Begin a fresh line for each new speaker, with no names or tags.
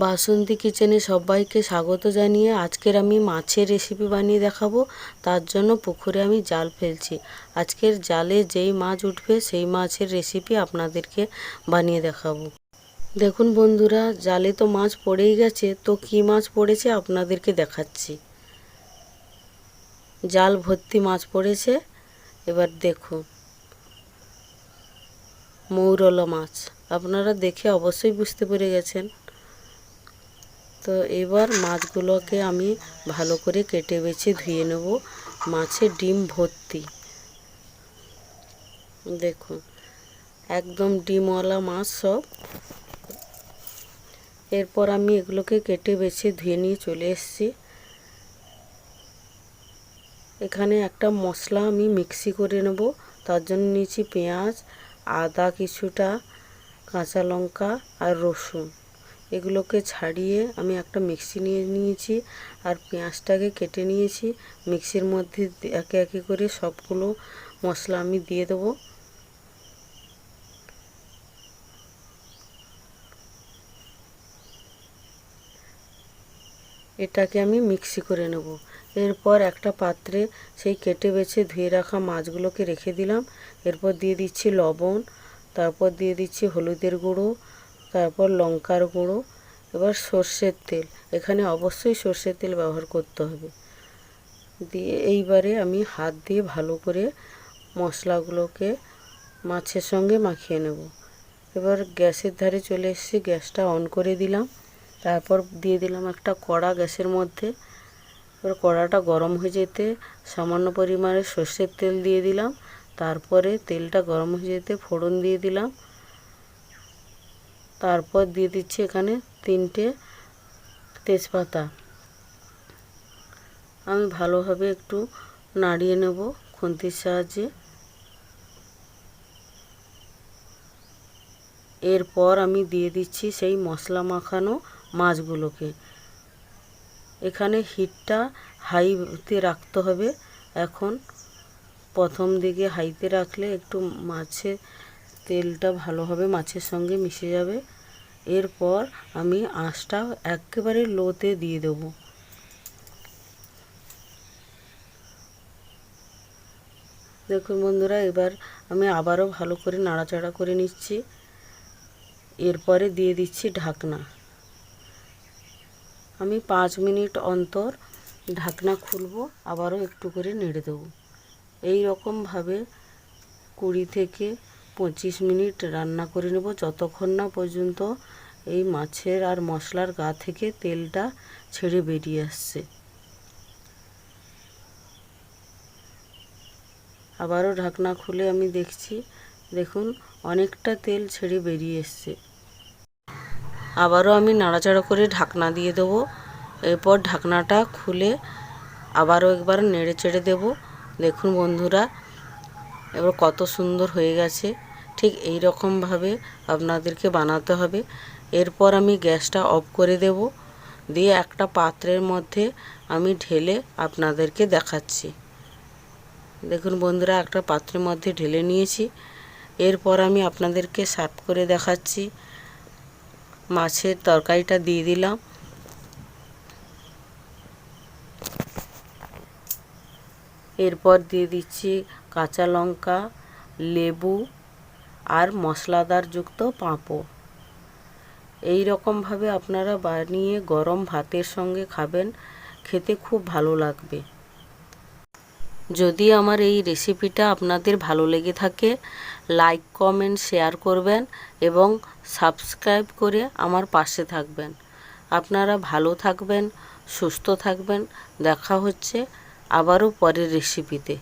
বাসন্তী কিচেনে সবাইকে স্বাগত জানিয়ে আজকের আমি মাছের রেসিপি বানিয়ে দেখাবো। তার জন্য পুকুরে আমি জাল ফেলছি। আজকের জালে যেই মাছ উঠবে, সেই মাছের রেসিপি আপনাদেরকে বানিয়ে দেখাবো। দেখুন বন্ধুরা, জালে তো মাছ পড়েই গেছে, তো কী মাছ পড়েছে আপনাদেরকে দেখাচ্ছি। জাল ভর্তি মাছ পড়েছে, এবার দেখুন। মৌরলা মাছ, আপনারা দেখে অবশ্যই বুঝতে পেরে গেছেন। তো এবার মাছগুলোকে আমি ভালো করে কেটে বেছে ধুয়ে নেব। মাছের ডিম ভর্তি। দেখুন, একদম ডিমওয়ালা মাছ সব। এরপর আমি এগুলোকে কেটে বেছে ধুয়ে নিয়ে চলে এসেছি। এখানে একটা মশলা আমি মিক্সি করে নেব। তার জন্য নিয়েছি পেঁয়াজ, আদা কিছুটা, কাঁচা লঙ্কা আর রসুন। এগুলোকে ছাড়িয়ে আমি একটা মিক্সি নিয়ে নিয়েছি আর পেঁয়াজটাকে কেটে নিয়েছি। মিক্সির মধ্যে একে একে করে সবগুলো মশলা আমি দিয়ে দেবো। এটাকে আমি মিক্সি করে নেব। এরপর একটা পাত্রে সেই কেটে বেছে ধুয়ে রাখা মাছগুলোকে রেখে দিলাম। এরপর দিয়ে দিচ্ছি লবণ, তারপর দিয়ে দিচ্ছি হলুদের গুঁড়ো তারপর লঙ্কার গুঁড়ো, এবার সর্ষের তেল। এখানে অবশ্যই সর্ষের তেল ব্যবহার করতে হবে। দিয়ে এইবারে আমি হাত দিয়ে ভালো করে মশলাগুলোকে মাছের সঙ্গে মাখিয়ে নেব। এবার গ্যাসের ধারে চলে এসেছি, গ্যাসটা অন করে দিলাম। তারপর দিয়ে দিলাম একটা কড়া গ্যাসের মধ্যে। এবার কড়াটা গরম হয়ে যেতে সামান্য পরিমাণে সর্ষের তেল দিয়ে দিলাম। তারপরে তেলটা গরম হয়ে যেতে ফোড়ন দিয়ে দিলাম। তারপর দিয়ে দিচ্ছি এখানে তিনটে তেজপাতা। আমি ভালোভাবে একটু নাড়িয়ে নেব খুন্তির সাহায্যে। এরপর আমি দিয়ে দিচ্ছি সেই মশলা মাখানো মাছগুলোকে। এখানে হিটটা হাইতে রাখতে হবে। এখন প্রথম দিকে হাইতে রাখলে একটু মাছের তেলটা ভালোভাবে মাছের সঙ্গে মিশে যাবে। এরপর আমি আঁচটা একেবারে লোতে দিয়ে দেব। দেখুন বন্ধুরা, এবার আমি আবারও ভালো করে নাড়াচাড়া করে নিচ্ছি। এরপরে দিয়ে দিচ্ছি ঢাকনা। আমি পাঁচ মিনিট অন্তর ঢাকনা খুলব, আবারও একটু করে নেড়ে দেবো। এই রকমভাবে কুড়ি থেকে পঁচিশ মিনিট রান্না করে নেব। যতক্ষণ না পর্যন্ত এই মাছের আর মশলার গা থেকে তেলটা ছেড়ে বেরিয়ে আসছে। আবারও ঢাকনা খুলে আমি দেখছি, দেখুন, অনেকটা তেল ছেড়ে বেরিয়ে এসছে। আবারও আমি নাড়াচাড়া করে ঢাকনা দিয়ে দেবো। এরপর ঢাকনাটা খুলে আবারও একবার নেড়ে চেড়ে দেবো। দেখুন বন্ধুরা এবার কত সুন্দর হয়ে গেছে। ঠিক এই রকমভাবে আপনাদেরকে বানাতে হবে। এরপর আমি গ্যাসটা অফ করে দেব। দিয়ে একটা পাত্রের মধ্যে আমি ঢেলে আপনাদেরকে দেখাচ্ছি। দেখুন বন্ধুরা, একটা পাত্রের মধ্যে ঢেলে নিয়েছি। এরপর আমি আপনাদেরকে সার্ভ করে দেখাচ্ছি। মাছের তরকারিটা দিয়ে দিলাম। এরপর দিয়ে দিচ্ছি কাঁচা লঙ্কা, লেবু আর মশলাদার যুক্ত পাঁপড়। এই রকমভাবে আপনারা বানিয়ে গরম ভাতের সঙ্গে খাবেন, খেতে খুব ভালো লাগবে। যদি আমার এই রেসিপিটা আপনাদের ভালো লেগে থাকে, লাইক, কমেন্ট, শেয়ার করবেন এবং সাবস্ক্রাইব করে আমার পাশে থাকবেন। আপনারা ভালো থাকবেন, সুস্থ থাকবেন। দেখা হচ্ছে আবারও পরের রেসিপিতে।